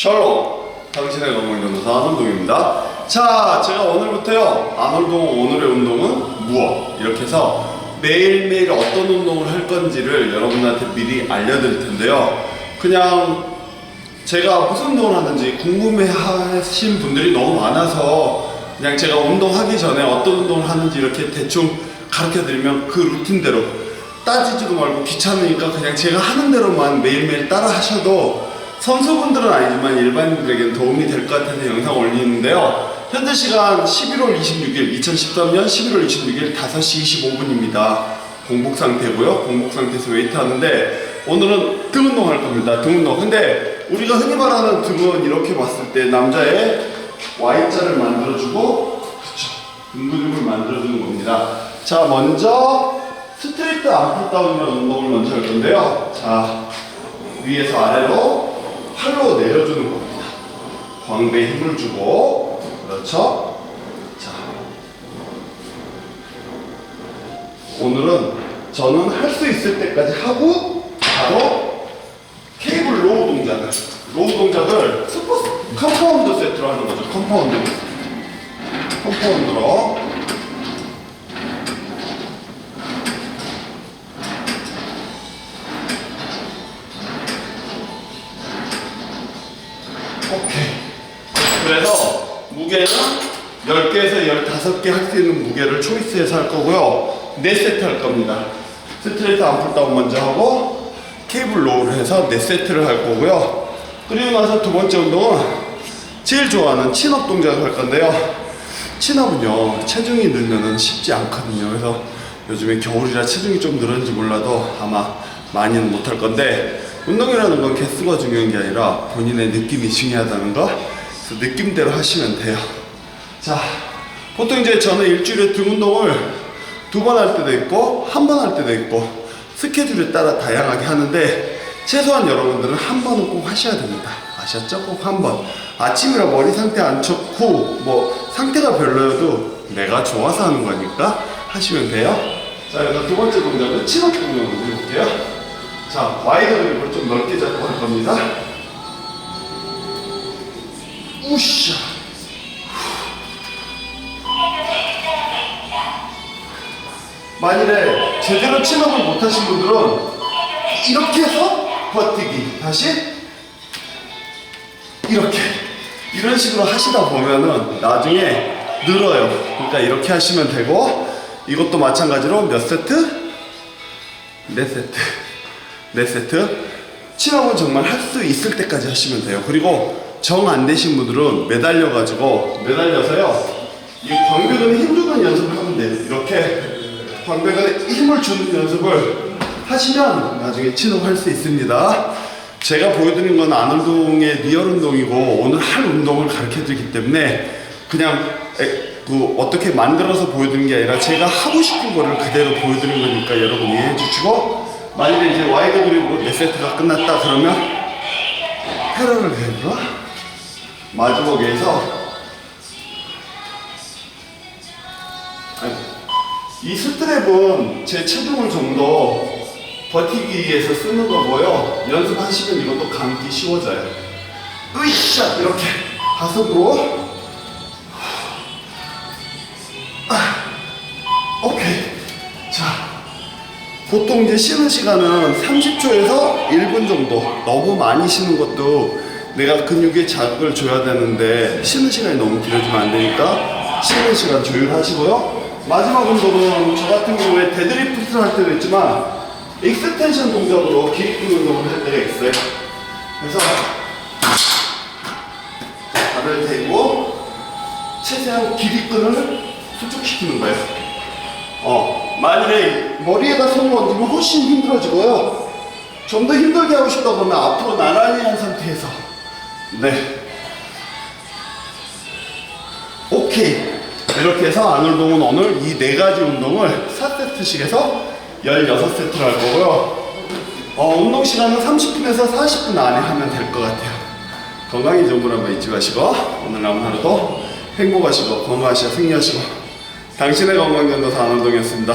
샬롬 당신의 건강전도사 안원동입니다. 자 제가 오늘부터요 안원동 오늘의 운동은 무엇? 이렇게 해서 매일매일 어떤 운동을 할 건지를 여러분한테 미리 알려드릴 텐데요. 그냥 제가 무슨 운동을 하는지 궁금해 하신 분들이 너무 많아서 그냥 제가 운동하기 전에 어떤 운동을 하는지 이렇게 대충 가르쳐 드리면 그 루틴대로 따지지도 말고 귀찮으니까 그냥 제가 하는 대로만 매일매일 따라 하셔도 선수분들은 아니지만 일반인들에게는 도움이 될 것 같아서 영상 올리는데요. 현재 시간 11월 26일, 2013년 11월 26일 5시 25분입니다. 공복 상태고요. 공복 상태에서 웨이트 하는데 오늘은 등 운동 할 겁니다. 등 운동. 근데 우리가 흔히 말하는 등은 이렇게 봤을 때 남자의 Y자를 만들어주고 그쵸. 등 근육을 만들어주는 겁니다. 자, 먼저 스트레이트 암풀다운이라는 운동을 먼저 할 건데요. 자, 위에서 아래로 팔로 내려주는 겁니다. 광배에 힘을 주고, 그렇죠? 자, 오늘은 저는 할 수 있을 때까지 하고, 바로 케이블 로우 동작을, 로우 동작을 스포츠 컴파운드 세트로 하는 거죠. 컴파운드. 컴파운드로. 그래서 무게는 10개에서 15개 할 수 있는 무게를 초이스해서 할 거고요. 4세트 할 겁니다. 스트레이트 암풀다운 먼저 하고 케이블 로우를 해서 4세트를 할 거고요. 그리고 나서 두 번째 운동은 제일 좋아하는 친업 동작을 할 건데요. 친업은요, 체중이 늘면은 쉽지 않거든요. 그래서 요즘에 겨울이라 체중이 좀 늘었는지 몰라도 아마 많이는 못할 건데 운동이라는 건 개수가 중요한 게 아니라 본인의 느낌이 중요하다는 거. 그래서 느낌대로 하시면 돼요. 자, 보통 이제 저는 일주일에 등 운동을 두 번 할 때도 있고 한 번 할 때도 있고 스케줄에 따라 다양하게 하는데 최소한 여러분들은 한 번은 꼭 하셔야 됩니다. 아셨죠? 꼭 한 번. 아침이라 머리 상태 안 좋고 뭐 상태가 별로여도 내가 좋아서 하는 거니까 하시면 돼요. 자, 그래서 두 번째 동작은 친업 동작을 해볼게요. 자, 와이드 그립을 좀 넓게 잡고 할 겁니다. 우샤. 만일에 제대로 친업을 못하신 분들은 이렇게 해서 버티기. 다시 이렇게 이런 식으로 하시다 보면은 나중에 늘어요. 그러니까 이렇게 하시면 되고 이것도 마찬가지로 몇 세트? 네 세트. 네 세트. 친업은 정말 할 수 있을 때까지 하시면 돼요. 그리고 정 안 되신 분들은 매달려 가지고 매달려서요. 이 광배근에 힘주는 연습을 하면 돼요. 이렇게 광배근에 힘을 주는 연습을 하시면 나중에 친업할 수 있습니다. 제가 보여드린 건 안 운동의 리얼 운동이고 오늘 할 운동을 가르쳐 드리기 때문에 그냥 에, 그 어떻게 만들어서 보여드린 게 아니라 제가 하고 싶은 거를 그대로 보여드린 거니까 여러분 이해해 주시고 만약에 이제 와이드 그립으로 몇 세트가 끝났다 그러면 패러를 그립으로 아니, 이 스트랩은 제 체중을 좀 더 버티기 위해서 쓰는 거고요. 연습하시면 이것도 감기 쉬워져요. 으이샤 이렇게 가슴으로 아, 보통 이제 쉬는 시간은 30초에서 1분 정도 너무 많이 쉬는 것도 내가 근육에 자극을 줘야 되는데 쉬는 시간이 너무 길어지면 안 되니까 쉬는 시간 조율하시고요 마지막 운동은 저 같은 경우에 데드리프트를 할 때도 있지만 익스텐션 동작으로 기립근 운동을 할 때가 있어요 그래서 발을 대고 최대한 기립근을 수축시키는 거예요 어, 만일에 머리에다 손을 얹으면 훨씬 힘들어지고요. 좀 더 힘들게 하고 싶다 그러면 앞으로 나란히 한 상태에서. 네. 오케이. 이렇게 해서 안울동은 오늘 이 네 가지 운동을 4세트씩 해서 16세트를 할 거고요. 어, 운동 시간은 30분에서 40분 안에 하면 될 것 같아요. 건강이 좋은 분 한번 잊지 마시고, 오늘 남은 하루도 행복하시고, 건강하시고, 승리하시고, 당신의 건강전도사 안원동이었습니다.